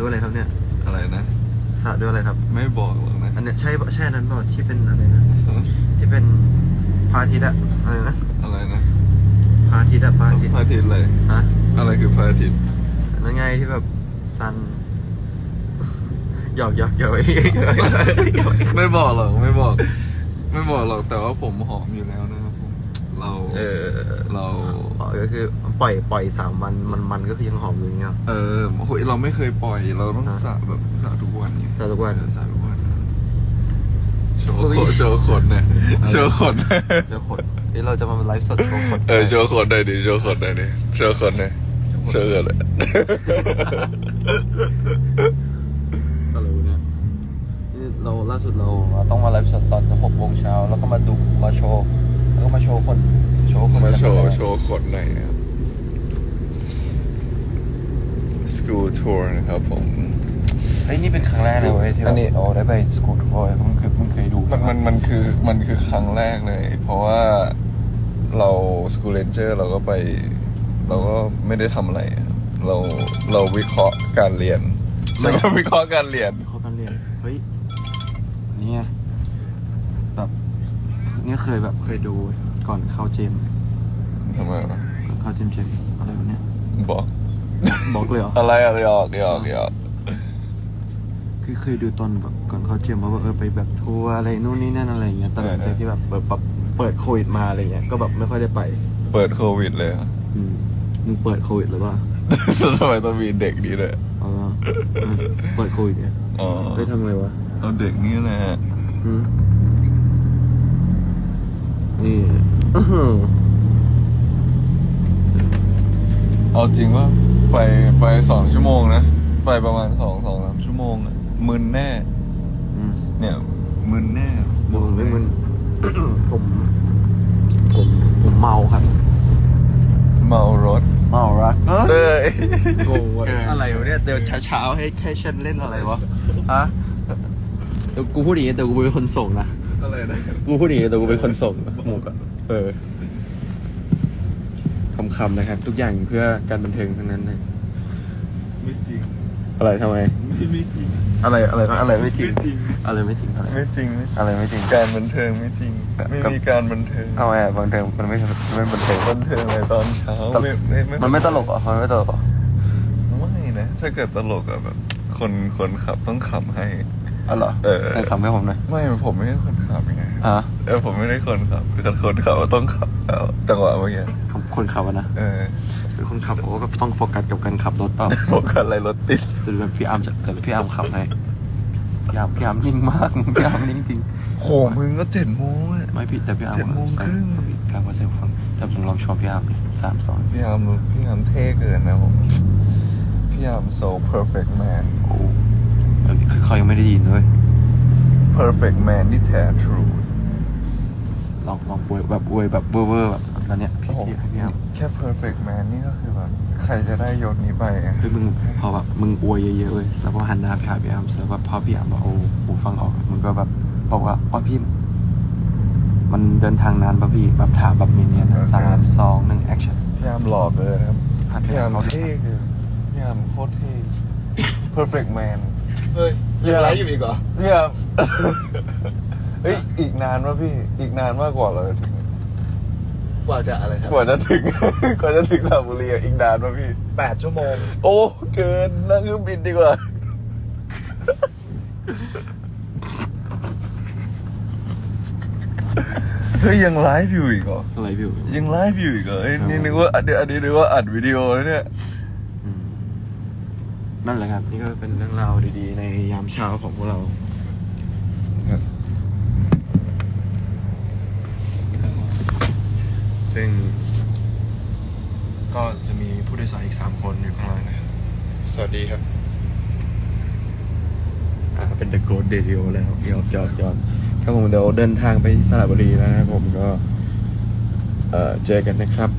ด้วยอะไรครับเนี่ยอะไรนะสระด้วยอะไรครับ ไม่บอกหรอกนะอันเนี้ยใช่ปะใช่อันนั้นเปล่าที่เป็นอะไรนะที่เป็นพระอาทิตย์อะอะไรนะอะไรนะพระอาทิตย์อะพระอาทิตย์พระอาทิตย์เลยฮะอะไรคือพระอาทิตย์นั่นไงที่แบบซันหยอกหยอกหยอกไอ้หยอกไม่บอกหรอกไม่บอก ไม่บอกหรอกแต่ว่าผมหอมอยู่แล้วนะครับผม เราเออเราอ๋อก็คือปล่อยปล่อยสามวันมันมันก็คือยังหอมอยู่อย่างเงี้ยเออโอ้ยเราไม่เคยปล่อยเราต้องอะสระแบบสระทุกวันเนี่ยสระทุกวันเออสระทุกวันโชว์อุ๊ขยนโชว์ขนเนี่ยโชว์ขนเดี๋ยวขนเดี๋ยวเราจะมาไลฟ์สดโชว์ขนเออโชว์ขนหน่อยดิโชว์ขนหน่อยดิโชว์ขนหน่อยโชว์ขนหน่อยอะไรวะเนี่ยนี่เราล่าสุดเราต้องมาไลฟ์สดตอนหกโมงเช้าแล้วก็มาดูมาโชว์ แล้วก็มาโชว์คนโชว์คนมาโชว์กันโชว์ขนหน่อยครับ school tour นะครับผม เฮ้ยนี่เป็นครั้งแรกเลยเว้ยที่อันนี้ เราได้ไปสกูตทัวร์มันเคยมันเคยดูมันมันมันคือมันคือครั้งแรกเลย เพราะว่าเรา school ranger เราก็ไป เราก็ไม่ได้ทำอะไรครับเราเราวิเคราะห์การเรียนใช่ไหมวิเคราะห์การเรียนเขากันเรียน นี่เคยแบบเคยดูก่อนเข้าเจมทำไมวะก่อนเข้าเจมเจมอะไรวะเนี่ยบอกบอกเลยเหรออะไรอะหยอกหยอกหยอกคือเคยดูตอนแบบก่อนเข้าเจมว่าแบบเออไปแบบทัวร์อะไรนู่นนี่นั่นอะไรอย่างเงี้ยแต่หลังจากที่แบบเปิดแบบเปิดโควิดมาอะไรเงี้ยก็แบบไม่ค่อยได้ไป เปิดโควิดเลยเหรออืมมึงเปิดโควิดหรือเปล่าทำไมต้องมีเด็กนี้เลยอ๋ออืมเปิดโควิดเนี่ยอ๋อเฮ้ยทำไงวะเอาเด็กนี้แหละอืม นี่อื้อหือเอาจริงว่าไปไปสองชั่วโมงนะ ไปประมาณสองสองสามชั่วโมงอะมึนแน่ อืมเนี่ยมึนแน่มึงไม่มึน ผมผมผมเมาครับเมารถเมารักเอ้ยงงวะอะไรวะเนี่ยเดี๋ยวเช้าๆให้ให้ฉันเล่นอะไรวะฮะเดี๋ยวกูพูดอย่างนี้แต่กูเป็นคนส่งนะ อะไรนะกูพูดอย่างนี้แต่กูเป็นคนส่งนะหมูกอะเออคำๆนะครับ ทุกอย่างเพื่อการบันเทิงทั้งนั้นนะไม่จริง อะไรทำไม ไม่ไม่จริง อะไรอะไรนะอะไรไม่จริง ไม่จริง อะไรไม่จริงอะไรไม่จริงไม่อะไรไม่จริง การบันเทิงไม่จริง ไม่กับมีการบันเทิงเอาไงบันเทิงมันไม่มันบันเทิงบันเทิงอะไรตอนเช้าตลกไม่ไม่ไม่มันไม่ตลกเหรอมันไม่ตลกเหรอไม่นะถ้าเกิดตลกอะแบบคนคนขับต้องขำให้ อ๋อเหรอเออไหนคำให้ผมหน่อยไม่ผมไม่ใช่คนขับไงอะเออผมไม่ได้คนขับแต่คนขับต้องขับแล้วจังหวะเมื่อกี้คำคนขับอะนะเออคือคนขับเขาก็ต้องโฟกัสกับการขับรถเปล่าพวกกันอะไรรถติดจะเป็นพี่อาร์มจะแต่พี่อาร์มขับให้พี่อาร์มพี่อาร์มนิ่งมากพี่อาร์มนิ่งจริงโหมึงก็เจ็ดโมงอะไม่พี่แต่พี่อาร์มเจ็ดโมงครึ่งใส่พี่อาร์มก็ใส่หูฟังแต่ผมลองชมพี่อาร์มดิสามสองพี่ยามพี่ยามเท่เกินนะผมพี่ยาม so perfect man โอ้ เออคือเขายังไม่ได้ยินเลย perfect man ที่แท้ true ลองลองอวยแบบอวยแบบเวอร์เวอร์แบบนั้นเนี่ยพี่โอ้โหพี่พี่อาร์มแค่ perfect man นี่ก็คือแบบใครจะได้ยศนี้ไปอะเฮ้ยมึงพอแบบมึงอวยเยอะๆเว้ยแล้วพอหันหน้าไปหาพี่อาร์มแล้วก็พอพี่อาร์มบอกโอ้ผมฟังออกมึงก็แบบบอกว่าอ๋อพี่ มันเดินทางนานป่ะพี่แบบถามแบบนี้เนี่ยนะสามสองหนึ่งแอคชั่นพี่ยามหล่อเกินครับหันไปพี่ยามหาเขาเท่เกินพี่ยามโคตรเท่ perfect man เฮ้ยยังไลฟ์อยู่อีกเหรอพี่ยามเฮ้ยอีกนานวะพี่อีกนานมากกว่าเราจะถึงกว่าจะอะไรครับกว่าจะถึง กว่าจะถึงสระบุรีอะอีกนานวะพี่ แปดชั่วโมง โอ้เกินนั่งเครื่องบินดีกว่า เฮ้ยยังไลฟ์อยู่อีกเหรออะไรพี่อุ๋ย ยังไลฟ์อยู่อีกเหรอเอ้ยครับนี่นึกว่าอันนี้อันนี้นึกว่าอัดวิดีโอนะเนี่ยอืม นั่นแหละครับ นี่ก็เป็นเรื่องราวดีๆ ในยามเช้าของพวกเราซึ่ง ก็จะมีผู้โดยสารอีกสามคนอยู่ข้างล่างนะครับสวัสดีครับอ่าเป็น The Goat Radio แล้วยอดยอดยอดครับผมเดี๋ยวเดินทางไปที่สระบุรีแล้วนะครับผมก็ เอ่อเจอกันนะครับ